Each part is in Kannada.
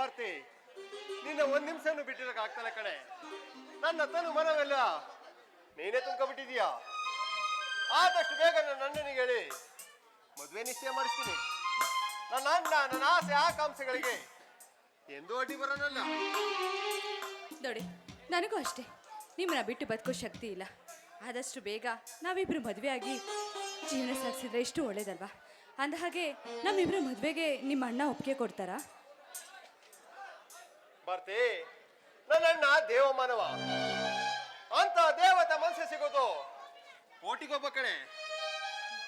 ಭಾರತಿ ನಿನ್ನ ಒಂದ್ ನಿಮಿಷನೂ ಬಿಟ್ಟಿರಕ್ ಆಗ್ತಲ್ಲ ಕಣೆ. ನನ್ನ ತನು ಮನವೆಲ್ಲ ನೀನೇ ತುಂಬ್ಕೊಬಿಟ್ಟಿದೀಯಾ ಆದಷ್ಟು ಬೇಗ ನನ್ನ ಅಣ್ಣನಿಗೆ ಹೇಳಿ. ಮದುವೆ ನಿಶ್ಚಯ ಮಾಡಿಸ್ತೀನಿ. ನನ್ನ ಅಣ್ಣ, ನನ್ನ ಆಸೆ, ಆಕಾಂಕ್ಷೆಗಳಿಗೆ ಎಂದೂ ಅಡ್ಡಿ ಬರೋಣ ನೋಡಿ, ನನಗೂ ಅಷ್ಟೇ. ನಿಮ್ಮನ್ನ ಬಿಟ್ಟು ಬದುಕೋ ಶಕ್ತಿ ಇಲ್ಲ. ಆದಷ್ಟು ಬೇಗ ನಾವಿಬ್ರು ಮದುವೆ ಆಗಿ ಜೀವನ ಸಾಗಿಸಿದ್ರೆ ಎಷ್ಟು ಒಳ್ಳೇದಲ್ವಾ? ಅಂದ ಹಾಗೆ, ನಮ್ಮಿಬ್ರು ಮದುವೆಗೆ ನಿಮ್ಮ ಅಣ್ಣ ಒಪ್ಪಿಗೆ ಕೊಡ್ತಾರಾ? ಭಾರತಿ ನನ್ನ ಅಣ್ಣ ದೇವ ಮಾನವ ಅಂತ ದೇವತ ಮನಸ್ಸು ಸಿಗೋದು ಕೋಟಿಗೊಬ್ಬ ಕಣೆ.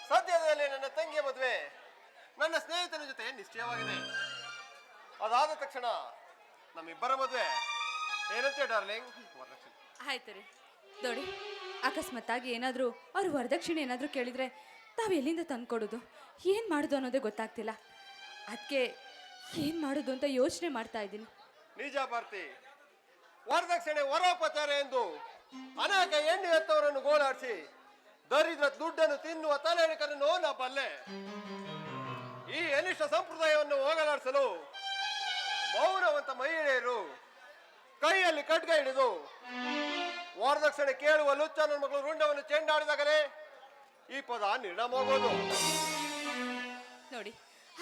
ಸದ್ಯದಲ್ಲೇ ನನ್ನ ತಂಗಿಯ ಮದುವೆ. ನನ್ನ ಸ್ನೇಹಿತನ ಜೊತೆ ನಿಶ್ಚಯವಾಗಿದೆ. ಅದಾದ ತಕ್ಷಣ ನಮ್ಮಿಬ್ಬರ ಮದುವೆ. ಏನಂತೆ ಡಾರ್ಲಿಂಗ್? ಆಯ್ತರಿ ಆಯ್ತು ರೀ. ನೋಡಿ, ಅಕಸ್ಮಾತ್ತಾಗಿ ಏನಾದರೂ, ಅವ್ರು ವರದಕ್ಷಿಣೆ ಏನಾದರೂ ಕೇಳಿದರೆ ತಾವು ಎಲ್ಲಿಂದ ತಂದ್ಕೊಡೋದು ಏನು ಮಾಡೋದು ಅನ್ನೋದೇ ಗೊತ್ತಾಗ್ತಿಲ್ಲ. ಅದಕ್ಕೆ ಏನು ಮಾಡೋದು ಅಂತ ಯೋಚನೆ ಮಾಡ್ತಾ ಇದ್ದೀನಿ. ನಿಜ ಭಾರತಿ ವರದಕ್ಷಿಣೆ ವರೋಪಚಾರ ಎಂದು ಅನೇಕ ಎಣ್ಣೆ ಎತ್ತವರನ್ನು ಗೋಳಾಡಿಸಿ ದರಿದ್ರ ದುಡ್ಡನ್ನು ತಿನ್ನುವ ತಲೆಕರನ್ನು ಬಲ್ಲೆ. ಈ ಅನಿಷ್ಟ ಸಂಪ್ರದಾಯವನ್ನು ಹೋಗಲಾಡಿಸಲು ಮೌನವಂತ ಮಹಿಳೆಯರು ಕೈಯಲ್ಲಿ ಖಡ್ಗ ಹಿಡಿದು ವರದಕ್ಷಿಣೆ ಕೇಳುವ ಲುಚ್ಚನ ಮಗಳು ರುಂಡವನ್ನು ಚೆಂಡಾಡಿದಾಗಲೇ ಈ ಪದ ನಿರ್ಣಾಮೋಗೋದು ನೋಡಿ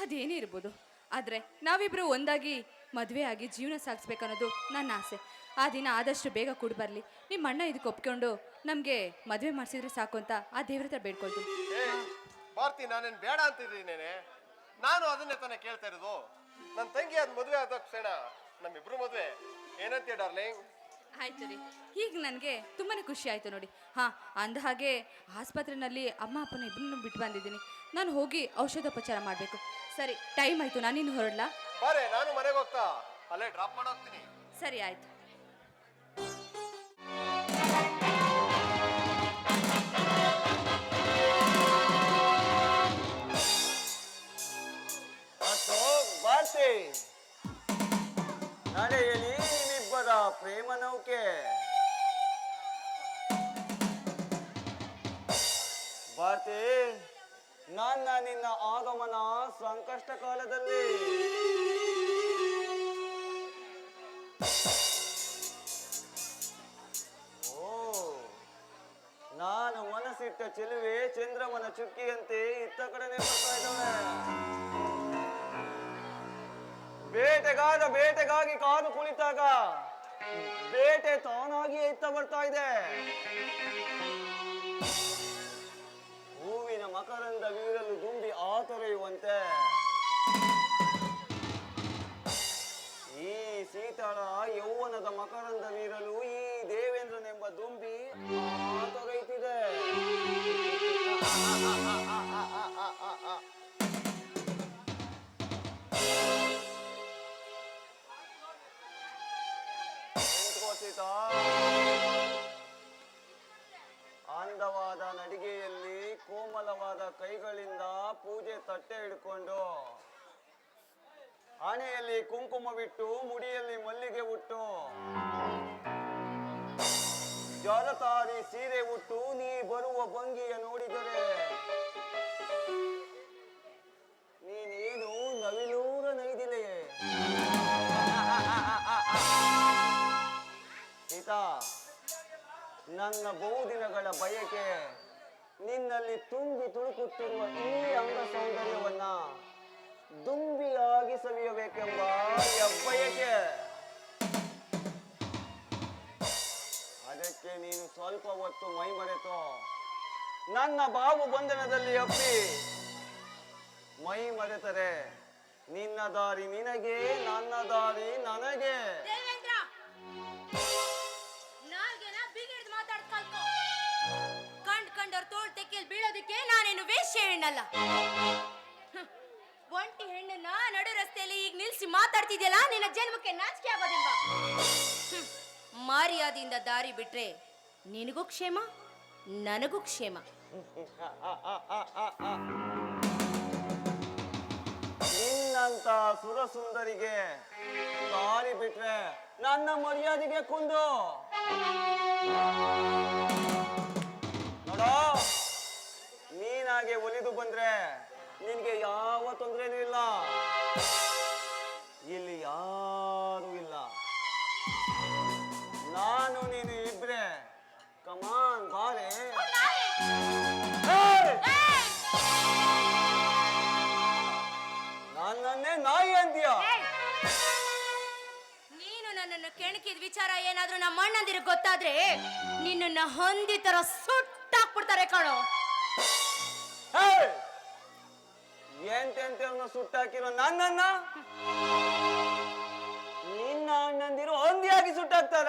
ಅದೇನೇ ಇರ್ಬೋದು ಆದರೆ ನಾವಿಬ್ರು ಒಂದಾಗಿ ಮದುವೆ ಆಗಿ ಜೀವನ ಸಾಗಿಸ್ಬೇಕನ್ನೋದು ನನ್ನ ಆಸೆ. ಆ ದಿನ ಆದಷ್ಟು ಬೇಗ ಕೂಡ ಬರಲಿ. ನಿಮ್ಮ ಅಣ್ಣ ಇದಕ್ಕೆ ಒಪ್ಕೊಂಡು ನಮಗೆ ಮದುವೆ ಮಾಡಿಸಿದ್ರೆ ಸಾಕು ಅಂತ ಆ ದೇವ್ರ ಹತ್ರ ಬೇಡ್ಕೊಳ್ತೀನಿ. ಭಾರತಿ ನಾನೇನು ಬೇಡ ಅಂತಿದ್ದೀನಿ ನಾನು. ಅದನ್ನೇ ತಾನೇ ಕೇಳ್ತಾ ಇರೋದು. ನನ್ನ ತಂಗಿ ಅದು ಮದುವೆ ಆದ ತಕ್ಷಣ ನಮ್ಮಿಬ್ರು ಮದುವೆ. ಏನಂತೀಯ ಡಾರ್ಲಿಂಗ್? ಆಯ್ತು ರೀ. ಈಗ ನನಗೆ ತುಂಬಾ ಖುಷಿ ಆಯಿತು ನೋಡಿ. ಹಾಂ ಅಂದ ಹಾಗೆ ಆಸ್ಪತ್ರೆಯಲ್ಲಿ ಅಮ್ಮ ಅಪ್ಪನ ಇಬ್ಬರನ್ನು ಬಿಟ್ಟು ಬಂದಿದ್ದೀನಿ. ನಾನು ಹೋಗಿ ಔಷಧೋಪಚಾರ ಮಾಡಬೇಕು. ಸರಿ ಟೈಮ್ ಆಯಿತು. ನಾನಿನ್ನು ಹೊರಡ್ಲಾ? ಬಾರೆ ನಾನು ಮನೆಗೆ ಹೋಗ್ತಾ. ಅಲ್ಲೇ ಡ್ರಾಪ್ ಮಾಡಿ ಹೋಗ್ತೀನಿ. ಸರಿ ಆಯ್ತು. ಅಶೋಕ್ ಬಾರ್ತಿ ನಡೆಯಲಿ ನಿಮ್ಮಿಬ್ಬರ ಪ್ರೇಮ ನೌಕೆ? ಭಾರತಿ ನನ್ನ ನಿನ್ನ ಆಗಮನ ಸಂಕಷ್ಟ ಕಾಲದಲ್ಲಿ ಓ, ನಾನು ಮನಸ್ಸಿಟ್ಟ ಚೆಲುವೆ ಚಂದ್ರಮನ ಚುಕ್ಕಿಯಂತೆ ಇತ್ತ ಕಡೆನೆ ಬರ್ತಾ ಇದ್ದಾವೆ. ಬೇಟೆಗಾದ ಬೇಟೆಗಾಗಿ ಕಾದು ಕುಳಿತಾಗ ಬೇಟೆ ತಾನಾಗಿಯೇ ಇತ್ತ ಬರ್ತಾ ಇದೆ. ಹೂವಿನ ಮಕರಂದ ವೀರಲು ದುಂಬಿ ಆತೊರೆಯುವಂತೆ ಈ ಸೀತಾಳ ಯೌವನದ ಮಕರಂದ ನೀರಲು ಈ ದೇವೇಂದ್ರನೆಂಬ ದುಂಬಿ ತೊರೆಯುತ್ತಿದೆ ಸೀತಾ. ಅಂದವಾದ ನಡಿಗೆಯಲ್ಲಿ ಕೋಮಲವಾದ ಕೈಗಳಿಂದ ಪೂಜೆ ತಟ್ಟೆ ಹಿಡ್ಕೊಂಡು ಹಣೆಯಲ್ಲಿ ಕುಂಕುಮವಿಟ್ಟು, ಮುಡಿಯಲ್ಲಿ ಮಲ್ಲಿಗೆ ಉಟ್ಟು. ಜಲತಾರಿ ಸೀರೆ ಉಟ್ಟು, ನೀ ಬರುವ ಭಂಗಿಯ ನೋಡಿದರೆ. ನೀನೇನು ನವಿಲೂರ ನೈದಿಲೆಯೇ ಸೀತಾ, ನನ್ನ ಬಹುದಿನಗಳ ಬಯಕೆ, ನಿನ್ನಲ್ಲಿ ತುಂಬಿ ತುಳುಕುತ್ತಿರುವ ಈ ಅಂಗ ಸೌಂದರ್ಯವನ್ನ ದುಂಬಿಯಾಗಿ ಸವಿಯಬೇಕೆಂಬ ಹೆಬ್ಬಯಕೆ ಅದಕ್ಕೆ ನೀನು ಸ್ವಲ್ಪ ಹೊತ್ತು ಮೈ ಮರೆತು. ನನ್ನ ಬಾವು ಬಂಧನದಲ್ಲಿ ಅಪ್ಪಿ. ಮೈ ಮರೆತರೆ, ನಿನ್ನ ದಾರಿ ನಿನಗೆ, ನನ್ನ ದಾರಿ ನನಗೆ. ಕಂಡ್ ಕಂಡವ್ರ ತೋಳ್ ತೆಕ್ಕೆಲ್ ಬೀಳೋದಕ್ಕೆ ನಾನೇನು ವೇಷ ಹೆಣ್ಣಲ್ಲ. ಒಂಟಿ ಹೆಣ್ಣನ್ನ ನಡು ರಸ್ತೆಯಲ್ಲಿ ಈಗ ನಿಲ್ಸಿ ಮಾತಾಡ್ತಿದ್ಯಲ್ಲ, ನಿನ್ನ ಜನ್ಮಕ್ಕೆ ನಾಚಿಕೆ ಆಗೋದಿಲ್ಲ ಮಾರಿಯಾದಿಂದ ದಾರಿ ಬಿಟ್ರೆ ನಿನಗೂ ಕ್ಷೇಮ, ನನಗೂ ಕ್ಷೇಮ. ನಿನ್ನಂತ ಸುರಸುಂದರಿಗೆ ದಾರಿ ಬಿಟ್ರೆ ನನ್ನ ಮರ್ಯಾದೆಗೆ ಕುಂದು. ನೋಡೋ, ನೀನಾಗೆ ಒಲಿದು ಬಂದ್ರೆ ನಿನ್ಗೆ ಯಾವ ತೊಂದರೆನೂ ಇಲ್ಲ. ಇಲ್ಲಿ ಯಾರು ಇಲ್ಲ. ನಾನು, ನೀನು ಇಬ್ರೆ. ಕಮಾನ್ ಬಾರೆ ನನ್ನೇ ನಾಯಿ ಅಂತೀಯ? ನೀನು ನನ್ನನ್ನು ಕೆಣಕಿದ ವಿಚಾರ ಏನಾದ್ರೂ ನಮ್ಮ ಅಣ್ಣಂದಿರಿಗೆ ಗೊತ್ತಾದ್ರೆ ನಿನ್ನನ್ನು ಹೊಂದಿ ತರ ಸುಟ್ಟಾಕ್ಬಿಡ್ತಾರೆ ಕಣೋ! ಎಂತೆಂತವ್ನ ಸುಟ್ಟಾಕಿರೋ ನನ್ನನ್ನ? ನಿನ್ನ ಅಣ್ಣಂದಿರು ಹೊಂದಿಯಾಗಿ ಸುಟ್ಟಾಕ್ತಾರ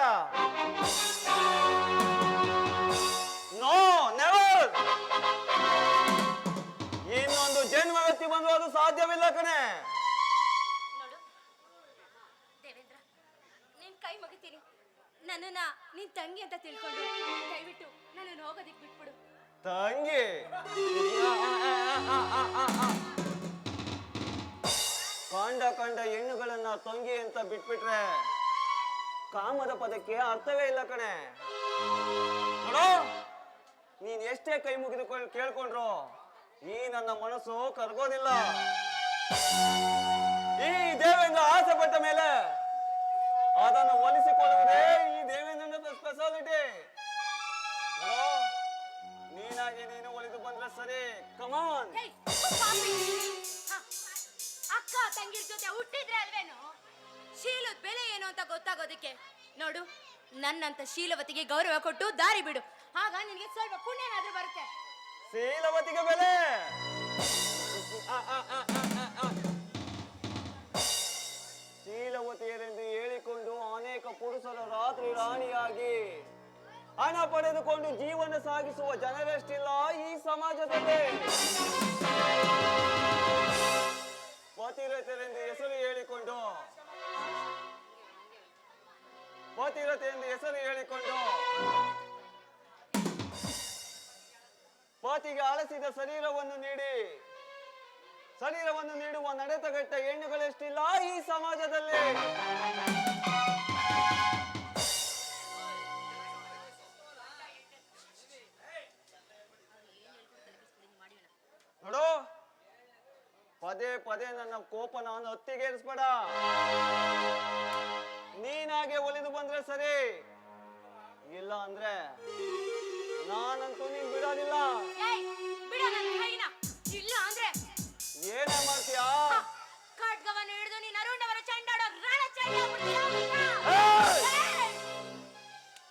ನೋ ನೆವರ್ ಇನ್ನೊಂದು ಜನ್ಮಗತಿ ಬಂದು ಅದು ಸಾಧ್ಯವಿಲ್ಲ ಕಣೆ. ನೋಡು. ದೇವೇಂದ್ರ ನಿನ್ ಕೈ ಮುಗಿತೀನಿ. ನನ್ನನ್ನ ನಿನ್ ತಂಗಿ ಅಂತ ತಿಳ್ಕೊಂಡು ದಯವಿಟ್ಟು ನನ್ನನ್ನು ಹೋಗೋದಿಕ್ ಬಿಟ್ಬಿಡು. ತಂಗಿ? ಕಂಡ ಕಂಡ ಹೆಣ್ಣುಗಳನ್ನ ತಂಗಿ ಅಂತ ಬಿಟ್ಬಿಟ್ರೆ ಕಾಮದ ಪದಕ್ಕೆ ಅರ್ಥವೇ ಇಲ್ಲ ಕಣೆ. ನೀನ್ ಎಷ್ಟೇ ಕೈ ಮುಗಿದುಕೊಂಡು ಕೇಳ್ಕೊಂಡ್ರು, ಈ ನನ್ನ ಮನಸ್ಸು ಕರ್ಗೋದಿಲ್ಲ. ಈ ದೇವೇಂದ್ರ ಆಸೆ ಪಟ್ಟ ಮೇಲೆ ಅದನ್ನು ಒಲಿಸಿಕೊಳ್ಳುವುದೇ ಈ ದೇವೇಂದ್ರನ ಸ್ಪೆಷಾಲಿಟಿ ನೀನಾಗಿ ನೀನು ಒಲಿದು ಬಂದ್ರೆ ಸರಿ ಕಮಾನ್ ಹುಟ್ಟಿದ್ರೆ ಅಲ್ವೇನು? ಶೀಲದ ಬೆಲೆ ಏನು ಅಂತ ಗೊತ್ತಾಗೋದಕ್ಕೆ? ನೋಡು, ನನ್ನಂತ ಶೀಲವತಿಗೆ ಗೌರವ ಕೊಟ್ಟು ದಾರಿ ಬಿಡು. ಆಗ ನಿನಗೆ ಸ್ವಲ್ಪ ಪುಣ್ಯನಾದ್ರೂ ಬರುತ್ತೆ. ಶೀಲವತಿಗೆ ಬೆಲೆ. ಶೀಲವತಿಯರೆಂದು ಹೇಳಿಕೊಂಡು ಅನೇಕ ಪುರುಷರ ರಾತ್ರಿ ರಾಣಿಯಾಗಿ ಹಣ ಪಡೆದುಕೊಂಡು ಜೀವನ ಸಾಗಿಸುವ ಜನರಷ್ಟಿಲ್ಲ ಈ ಸಮಾಜದಲ್ಲಿ. ಪತಿರತೆರೆಂದು ಹೆಸರು ಹೇಳಿಕೊಂಡು. ಪತಿರತೆ ಎಂದು ಹೆಸರು ಹೇಳಿಕೊಂಡು. ಪಾತಿಗೆ ಅಳಸಿದ ಶರೀರವನ್ನು ನೀಡಿ. ಶರೀರವನ್ನು ನೀಡುವ ನಡೆತಗಟ್ಟ ಹೆಣ್ಣುಗಳೆಷ್ಟಿಲ್ಲ ಈ ಸಮಾಜದಲ್ಲಿ. ಪದೇ ಪದೇ ನನ್ನ ಕೋಪನ ನಾನು ಹತ್ತಿಗೇರಿಸ್ಬೇಡ. ನೀನಾಗೆ ಒಲಿದು ಬಂದ್ರೆ ಸರಿ. ಇಲ್ಲ ಅಂದ್ರೆ ನಾನಂತೂ ನೀನ್ ಬಿಡೋದಿಲ್ಲ. ಇಲ್ಲ ಅಂದ್ರೆ ಏನೇ ಮಾಡ್ತೀಯಾ? ಖಡ್ಗವನ್ನು ಹಿಡಿದು ಚಂಡಾಡೋ ರಣ!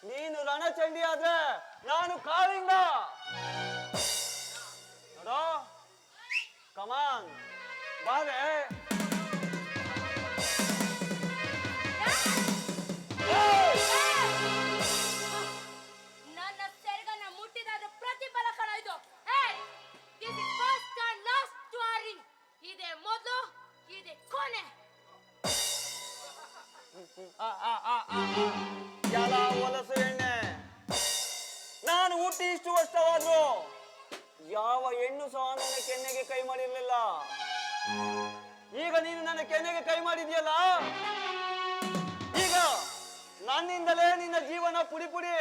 ನೀನು ರಣಚಂಡಿ ಆದ್ರೆ ನಾನು ಕಾಳಿಂಗ. ನೋಡೋ ಕಮಾನ್ ಬಾರೆ ನನ್ನ ಸೆರಗನ್ನ ಮುಟ್ಟಿದಾದ ಪ್ರತಿಫಲ ಕಣ ಇದು. This is first and last ಇದೆ ಮೊದಲು ಇದೆ ಕೊನೆ. ಹೊಲಸು ಎಣ್ಣೆ? ನಾನು ಹುಟ್ಟಿ ಇಷ್ಟು ವರ್ಷವಾದ್ರು ಯಾವ ಹೆಣ್ಣು ಸಹ ನನ್ನ ಕೆನ್ನೆಗೆ ಕೈ ಮಾಡಿರ್ಲಿಲ್ಲ. ಈಗ ನೀನು ನನ್ನ ಕೆನೆಗೆ ಕೈ ಮಾಡಿದ್ಯಲ್ಲ? ಈಗ ನನ್ನಿಂದಲೇ ನಿನ್ನ ಜೀವನ ಪುಡಿ ಪುಡಿ.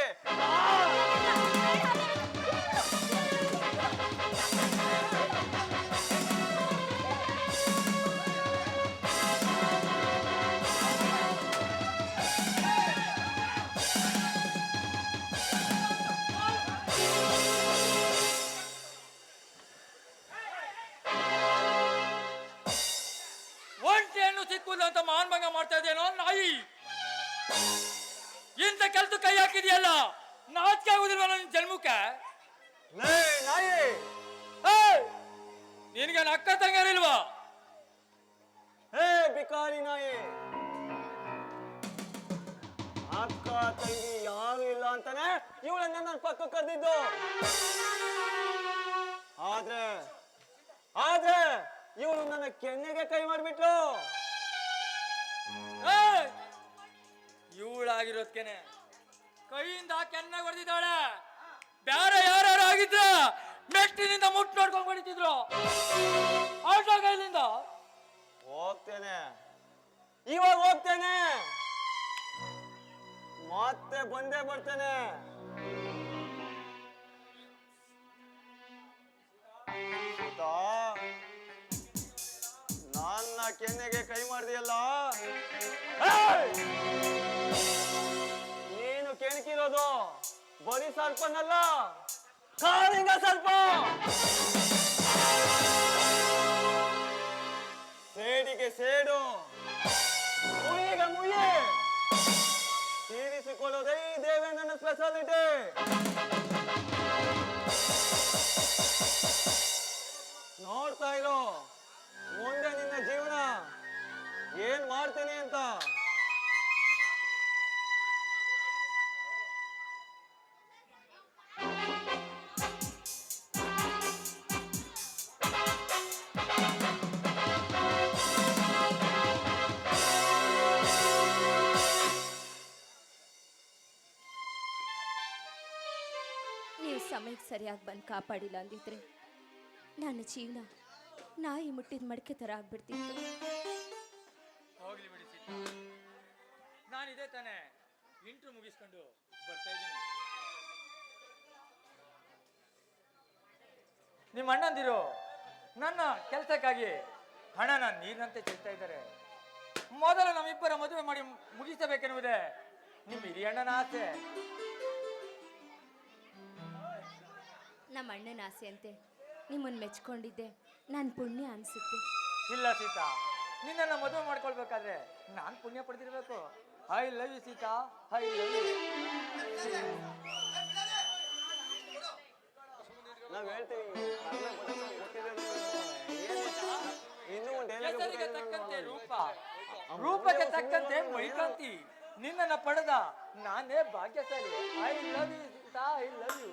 ಹಾಕಿದೆಯಲ್ಲ ನಾಚಿಕೆ ಆಗುದಿಲ್ವ ನನ್ನ ಜನ್ಮಕ್ಕೆ! ನಿನಗೆ ಅಕ್ಕ ತಂಗಾರಿಲ್ವಾ ಹೇ ಬಿಕಾರಿ ನಾಯಿ! ಅಕ್ಕ ತಂಗಿ ಯಾರು ಇಲ್ಲ ಅಂತಾನೆ ಇವಳನ್ನ ನನ್ನ ಪಕ್ಕ ಕರೆದಿದ್ದು. ಆದ್ರೆ ಆದ್ರೆ ಇವಳು ನನ್ನ ಕೆನ್ನೆಗೆ ಕೈ ಮಾಡಿಬಿಟ್ಲು. ಇವಳಾಗಿರೋದ್ಕೇನೆ? ಕೈಯಿಂದ ಕೆನ್ನ ಹೊಡೆದಿದ್ದಾಳೆ. ಬೇರೆ ಯಾರ್ಯಾರು ಆಗಿದ್ರ ಮೆಟ್ಟಿನಿಂದ ಮುಟ್ಟು ನೋಡ್ಕೊಂಡ್ ಹೊಡಿತಿದ್ರು. ಆಟೋ ಕೈಲಿಂದ. ಹೋಗ್ತೇನೆ. ಇವಾಗ ಹೋಗ್ತೇನೆ. ಮತ್ತೆ ಬಂದೇ ಬರ್ತೇನೆ. ನನ್ನ ಕೆನ್ನೆಗೆ ಕೈ ಮಾಡಿದೆಯಲ್ಲ? ಕೆಣಕಿರೋದು ಬರೀ ಸರ್ಪನಲ್ಲ. ಕಾಳಿಂಗ ಸರ್ಪ. ಸೇಡಿಗೆ ಸೇಡು. ಮುಯಿಗೆ ಮುಯಿ ತೀರಿಸಿಕೊಳ್ಳೋದೇ ದೇವೇಂದ್ರನ ಸ್ಪೆಷಾಲಿಟಿ ನೋಡ್ತಾ ಇರೋ, ಮುಂದೆ ನಿನ್ನ ಜೀವನ. ಏನ್ ಮಾಡ್ತೀನಿ ಅಂತ? ಸಮಯಕ್ಕೆ ಸರಿಯಾಗಿ ಬಂದು ಕಾಪಾಡಿಲ್ಲ ಅಂದಿದ್ರೆ ನನ್ನ ಜೀವನ ನಾಯಿ ಮುಟ್ಟಿದ ಮಡಿಕೆ ತರ ಆಗ್ಬಿಡ್ತಿತ್ತು. ಹೋಗ್ಲಿ ಇದೇ ತಾನೇ. ಇಂಟ್ರು ಮುಗಿಸ್ಕೊಂಡು ಬರ್ತಾ ಇದ್ದೀನಿ. ನಿಮ್ಮ ಅಣ್ಣಂದಿರು, ನನ್ನ ಕೆಲಸಕ್ಕಾಗಿ ಹಣನ ನೀರಿನಂತೆ ಚೆಲ್ತಾ ಇದ್ದಾರೆ. ಮೊದಲು ನಮ್ಮಿಬ್ಬರ ಮದುವೆ ಮಾಡಿ ಮುಗಿಸಬೇಕೆನ್ನುವುದೇ ನಿಮ್ಮ ಹಿರಿಯಣ್ಣನ ಆಸೆ. ನಮ್ಮ ಅಣ್ಣನ ಆಸೆಯಂತೆ ನಿಮ್ಮನ್ನು ಮೆಚ್ಕೊಂಡಿದ್ದೆ ನನ್ನ ಪುಣ್ಯ ಅನಿಸುತ್ತೆ. ಇಲ್ಲ ಸೀತಾ ನಿನ್ನ ಮದುವೆ ಮಾಡ್ಕೊಳ್ಬೇಕಾದ್ರೆ ನಾನು ಪುಣ್ಯ ಪಡೆದಿರ್ಬೇಕು. I love you Sita I love you ನಾವ್ ಹೇಳ್ತೀವಿ. ಹೆಸರಿಗೆ ತಕ್ಕಂತೆ ರೂಪ. ರೂಪಕ್ಕೆ ತಕ್ಕಂತೆ ಮೈಕಾಂತಿ. ನಿನ್ನನ್ನು ಪಡೆದ ನಾನೇ ಭಾಗ್ಯಶಾಲಿ. I love I love you